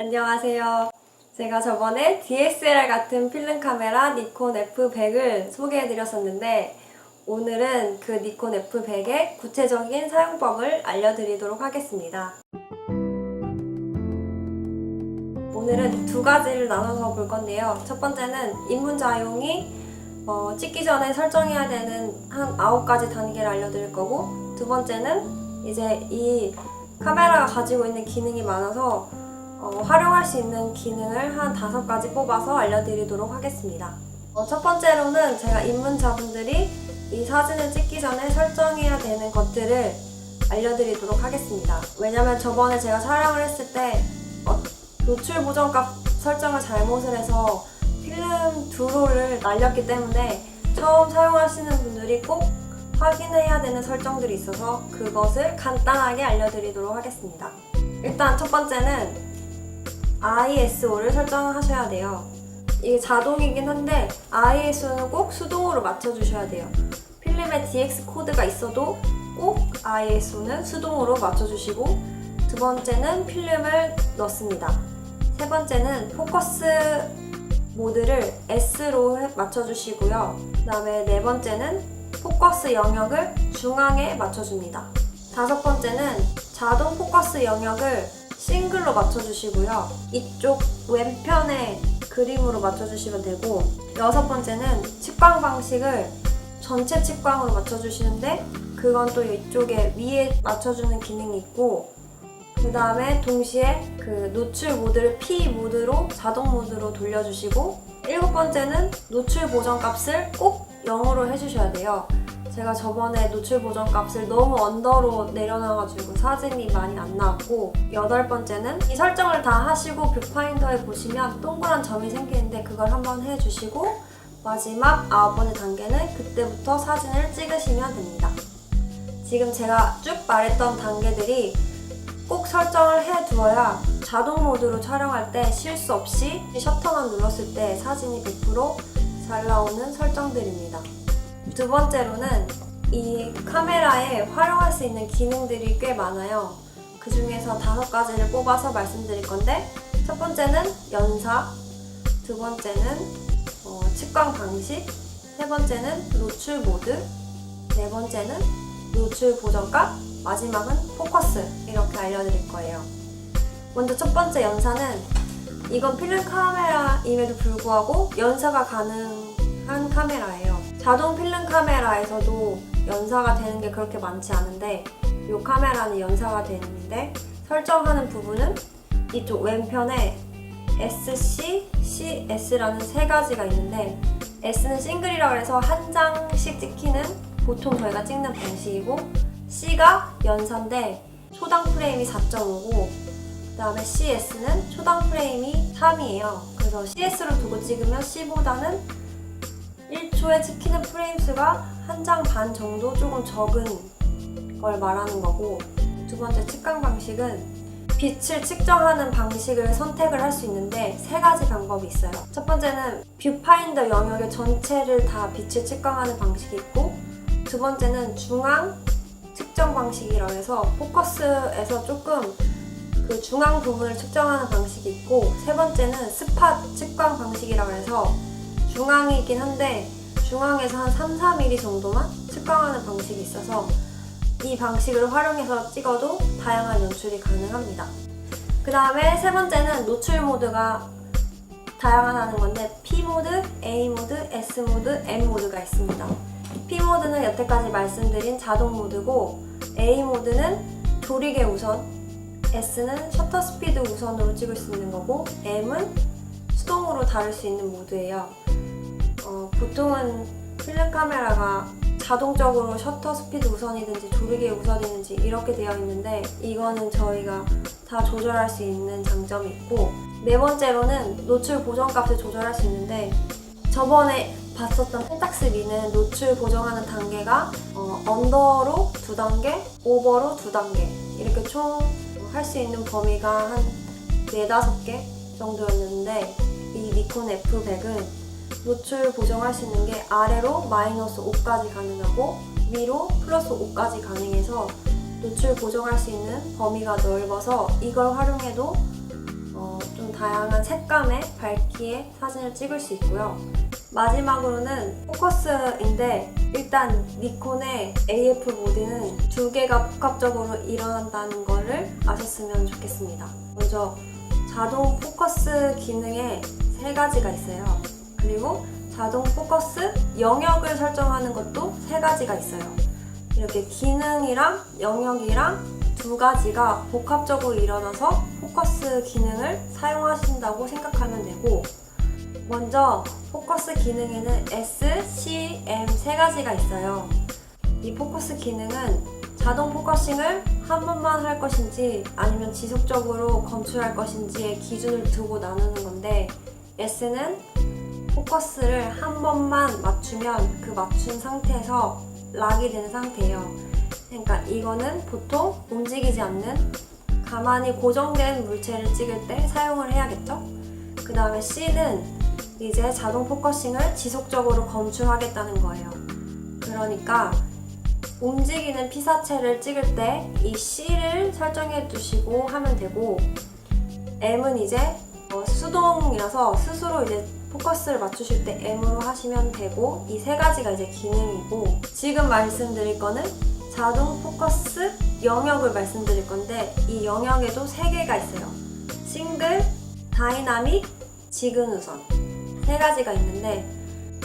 안녕하세요. 제가 저번에 DSLR 같은 필름 카메라 니콘 F100을 소개해드렸었는데 오늘은 그 니콘 F100의 구체적인 사용법을 알려드리도록 하겠습니다. 오늘은 두 가지를 나눠서 볼 건데요. 첫 번째는 입문자용이 어, 찍기 전에 설정해야 되는 한 9가지 단계를 알려드릴 거고 두 번째는 이제 이 카메라가 가지고 있는 기능이 많아서 어, 활용할 수 있는 기능을 한 다섯 가지 뽑아서 알려드리도록 하겠습니다. 어, 첫 번째로는 제가 입문자분들이 이 사진을 찍기 전에 설정해야 되는 것들을 알려드리도록 하겠습니다. 왜냐면 저번에 제가 촬영을 했을 때 어, 노출 보정값 설정을 잘못을 해서 필름 두로를 날렸기 때문에 처음 사용하시는 분들이 꼭 확인해야 되는 설정들이 있어서 그것을 간단하게 알려드리도록 하겠습니다. 일단 첫 번째는 ISO를 설정하셔야 돼요. 이게 자동이긴 한데 ISO는 꼭 수동으로 맞춰주셔야 돼요. 필름에 DX 코드가 있어도 꼭 ISO는 수동으로 맞춰주시고 두 번째는 필름을 넣습니다. 세 번째는 포커스 모드를 S로 해- 맞춰주시고요. 그 다음에 네 번째는 포커스 영역을 중앙에 맞춰줍니다. 다섯 번째는 자동 포커스 영역을 싱글로 맞춰주시고요. 이쪽 왼편에 그림으로 맞춰주시면 되고 여섯 번째는 측광 방식을 전체 측광으로 맞춰주시는데 그건 또 이쪽에 위에 맞춰주는 기능이 있고 그 다음에 동시에 그 노출 모드를 P 모드로 자동 모드로 돌려주시고 일곱 번째는 노출 보정 값을 꼭 0으로 해주셔야 돼요. 제가 저번에 노출 보정 값을 너무 언더로 내려놔가지고 사진이 많이 안 나왔고 여덟 번째는 이 설정을 다 하시고 뷰파인더에 보시면 동그란 점이 생기는데 그걸 한번 해주시고 마지막 아홉 번째 단계는 그때부터 사진을 찍으시면 됩니다. 지금 제가 쭉 말했던 단계들이 꼭 설정을 해두어야 자동 모드로 촬영할 때 실수 없이 셔터만 눌렀을 때 사진이 100%잘 나오는 설정들입니다. 두 번째로는 이 카메라에 활용할 수 있는 기능들이 꽤 많아요. 그 중에서 다섯 가지를 뽑아서 말씀드릴 건데, 첫 번째는 연사, 두 번째는 어, 측광 방식, 세 번째는 노출 모드, 네 번째는 노출 보정값, 마지막은 포커스 이렇게 알려드릴 거예요. 먼저 첫 번째 연사는 이건 필름 카메라임에도 불구하고 연사가 가능한 카메라예요. 자동 필름 카메라에서도 연사가 되는 게 그렇게 많지 않은데 이 카메라는 연사가 되는데 설정하는 부분은 이쪽 왼편에 SC, CS라는 세 가지가 있는데 S는 싱글이라고 해서 한 장씩 찍히는 보통 저희가 찍는 방식이고 C가 연사인데 초당 프레임이 4.5고 그 다음에 CS는 초당 프레임이 3이에요. 그래서 CS로 두고 찍으면 C보다는 1초에 찍히는 프레임 수가 한 장 반 정도 조금 적은 걸 말하는 거고 두 번째 측광 방식은 빛을 측정하는 방식을 선택을 할 수 있는데 세 가지 방법이 있어요. 첫 번째는 뷰파인더 영역의 전체를 다 빛을 측정하는 방식이 있고 두 번째는 중앙 측정 방식이라고 해서 포커스에서 조금 그 중앙 부분을 측정하는 방식이 있고 세 번째는 스팟 측광 방식이라고 해서 중앙이긴 한데 중앙에서 한 3, 4mm 정도만 측광하는 방식이 있어서 이 방식을 활용해서 찍어도 다양한 연출이 가능합니다. 그 다음에 세 번째는 노출 모드가 다양하다는 건데 P 모드, A 모드, S 모드, M 모드가 있습니다. P 모드는 여태까지 말씀드린 자동 모드고 A 모드는 조리개 우선, S는 셔터 스피드 우선으로 찍을 수 있는 거고 M은 수동으로 다룰 수 있는 모드예요. 어, 보통은 필름 카메라가 자동적으로 셔터 스피드 우선이든지 조리개 우선이든지 이렇게 되어 있는데 이거는 저희가 다 조절할 수 있는 장점이 있고 네 번째로는 노출 보정 값을 조절할 수 있는데 저번에 봤었던 펜탁스 미는 노출 보정하는 단계가 어, 언더로 두 단계, 오버로 두 단계 이렇게 총 할 수 있는 범위가 한 네다섯 개 정도였는데 이 니콘 F100은 노출 있는 게 아래로 마이너스 5까지 가능하고 위로 플러스 5까지 가능해서 노출 보정할 수 있는 범위가 넓어서 이걸 활용해도 어, 다양한 색감의 밝기의 사진을 찍을 수 있고요. 마지막으로는 포커스인데 일단 니콘의 AF 모드는 두 개가 복합적으로 일어난다는 것을 아셨으면 좋겠습니다. 먼저 자동 포커스 기능에 세 가지가 있어요. 그리고 자동 포커스 영역을 설정하는 것도 세 가지가 있어요. 이렇게 기능이랑 영역이랑 두 가지가 복합적으로 일어나서 포커스 기능을 사용하신다고 생각하면 되고 먼저 포커스 기능에는 S, C, M 세 가지가 있어요. 이 포커스 기능은 자동 포커싱을 한 번만 할 것인지 아니면 지속적으로 검출할 것인지의 기준을 두고 나누는 건데 S는 포커스를 한 번만 맞추면 그 맞춘 상태에서 락이 되는 상태예요. 그러니까 이거는 보통 움직이지 않는 가만히 고정된 물체를 찍을 때 사용을 해야겠죠? 그 다음에 C는 이제 자동 포커싱을 지속적으로 검출하겠다는 거예요. 그러니까 움직이는 피사체를 찍을 때 이 C를 설정해 두시고 하면 되고 M은 이제 어, 수동이라서 스스로 이제 포커스를 맞추실 때 M으로 하시면 되고 이 세 가지가 이제 기능이고 지금 말씀드릴 거는 자동 포커스 영역을 말씀드릴 건데 이 영역에도 세 개가 있어요. 싱글, 다이나믹, 지근우선 세 가지가 있는데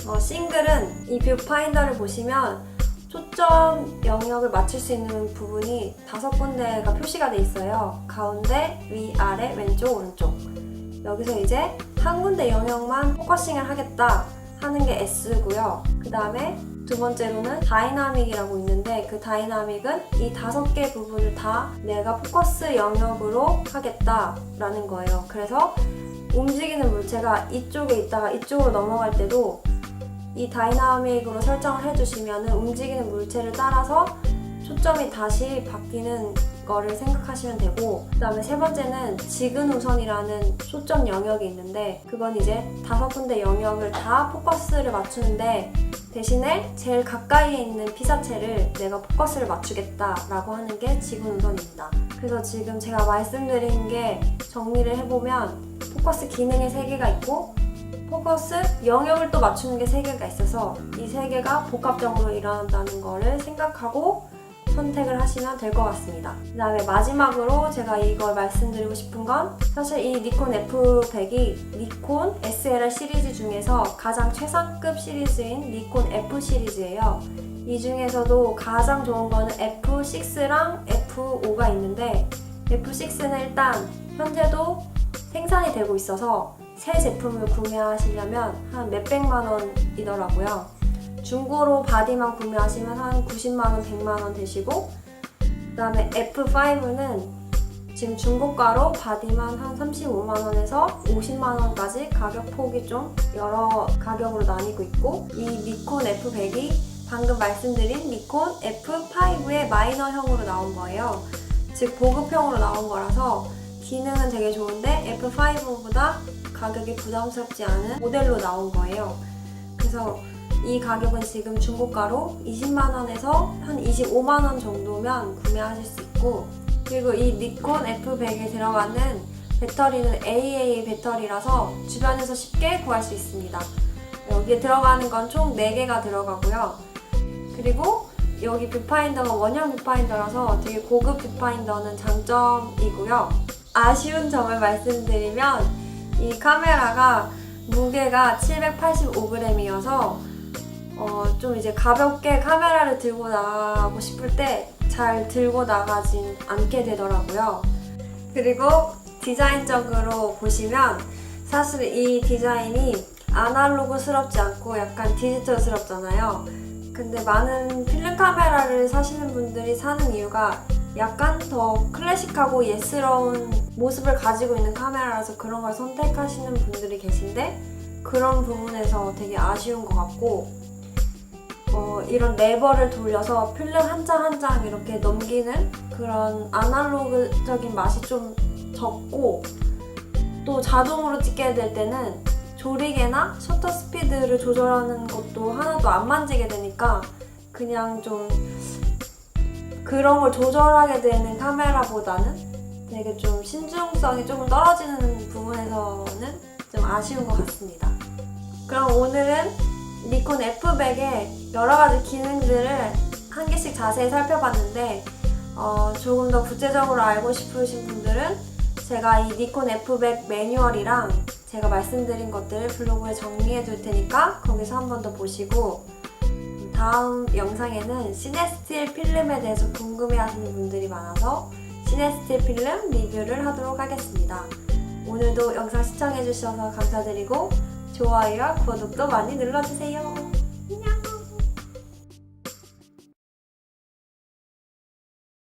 어, 싱글은 이 뷰파인더를 보시면 초점 영역을 맞출 수 있는 부분이 다섯 군데가 표시가 돼 있어요. 가운데, 위, 아래, 왼쪽, 오른쪽. 여기서 이제 한 군데 영역만 포커싱을 하겠다 하는 게 S고요. 그 다음에 두 번째로는 다이나믹이라고 있는데 그 다이나믹은 이 다섯 개 부분을 다 내가 포커스 영역으로 하겠다라는 거예요. 그래서 움직이는 물체가 이쪽에 있다가 이쪽으로 넘어갈 때도 이 다이나믹으로 설정을 해주시면 움직이는 물체를 따라서 초점이 다시 바뀌는 거를 생각하시면 되고 그 다음에 세 번째는 지근 우선이라는 초점 영역이 있는데 그건 이제 다섯 군데 영역을 다 포커스를 맞추는데 대신에 제일 가까이에 있는 피사체를 내가 포커스를 맞추겠다라고 하는 게 지근우선입니다. 그래서 지금 제가 말씀드린 게 정리를 해보면 포커스 기능의 세 개가 있고 포커스 영역을 또 맞추는 게 세 개가 있어서 이 세 개가 복합적으로 일어난다는 거를 생각하고 선택을 하시면 될 것 같습니다. 그 다음에 마지막으로 제가 이걸 말씀드리고 싶은 건 사실 이 니콘 F100이 니콘 SLR 시리즈 중에서 가장 최상급 시리즈인 니콘 F 시리즈예요. 이 중에서도 가장 좋은 거는 F6랑 F5가 있는데 F6는 일단 현재도 생산이 되고 있어서 새 제품을 구매하시려면 한 몇백만 원이더라고요. 중고로 바디만 구매하시면 한 90만원, 100만원 되시고 그 다음에 F5는 지금 중고가로 바디만 한 35만원에서 50만원까지 가격 폭이 좀 여러 가격으로 나뉘고 있고 이 니콘 F100이 방금 말씀드린 니콘 F5의 마이너형으로 나온 거예요. 즉 보급형으로 나온 거라서 기능은 되게 좋은데 F5보다 가격이 부담스럽지 않은 모델로 나온 거예요. 그래서 이 가격은 지금 중고가로 20만원에서 한 25만원 정도면 구매하실 수 있고 그리고 이 니콘 F100에 들어가는 배터리는 AA 배터리라서 주변에서 쉽게 구할 수 있습니다. 여기에 들어가는 건 총 4개가 들어가고요. 그리고 여기 뷰파인더가 원형 뷰파인더라서 되게 고급 뷰파인더는 장점이고요. 아쉬운 점을 말씀드리면 이 카메라가 무게가 785g이어서 어, 좀 이제 가볍게 카메라를 들고 나가고 싶을 때 잘 들고 나가진 않게 되더라고요. 그리고 디자인적으로 보시면 사실 이 디자인이 아날로그스럽지 않고 약간 디지털스럽잖아요. 근데 많은 필름 카메라를 사시는 분들이 사는 이유가 약간 더 클래식하고 예스러운 모습을 가지고 있는 카메라라서 그런 걸 선택하시는 분들이 계신데 그런 부분에서 되게 아쉬운 것 같고 어, 이런 레버를 돌려서 필름 한 장 한 장 이렇게 넘기는 그런 아날로그적인 맛이 좀 적고 또 자동으로 찍게 될 때는 조리개나 셔터 스피드를 조절하는 것도 하나도 안 만지게 되니까 그냥 좀 그런 걸 조절하게 되는 카메라보다는 되게 좀 신중성이 조금 떨어지는 부분에서는 좀 아쉬운 것 같습니다. 그럼 오늘은 니콘 F백의 여러 가지 기능들을 한 개씩 자세히 살펴봤는데 어, 조금 더 구체적으로 알고 싶으신 분들은 제가 이 니콘 F백 매뉴얼이랑 제가 말씀드린 것들을 블로그에 정리해 둘 테니까 거기서 한 번 더 보시고 다음 영상에는 시네스틸 필름에 대해서 궁금해 하시는 분들이 많아서 시네스틸 필름 리뷰를 하도록 하겠습니다. 오늘도 영상 시청해 주셔서 감사드리고 좋아요와 구독도 많이 눌러주세요.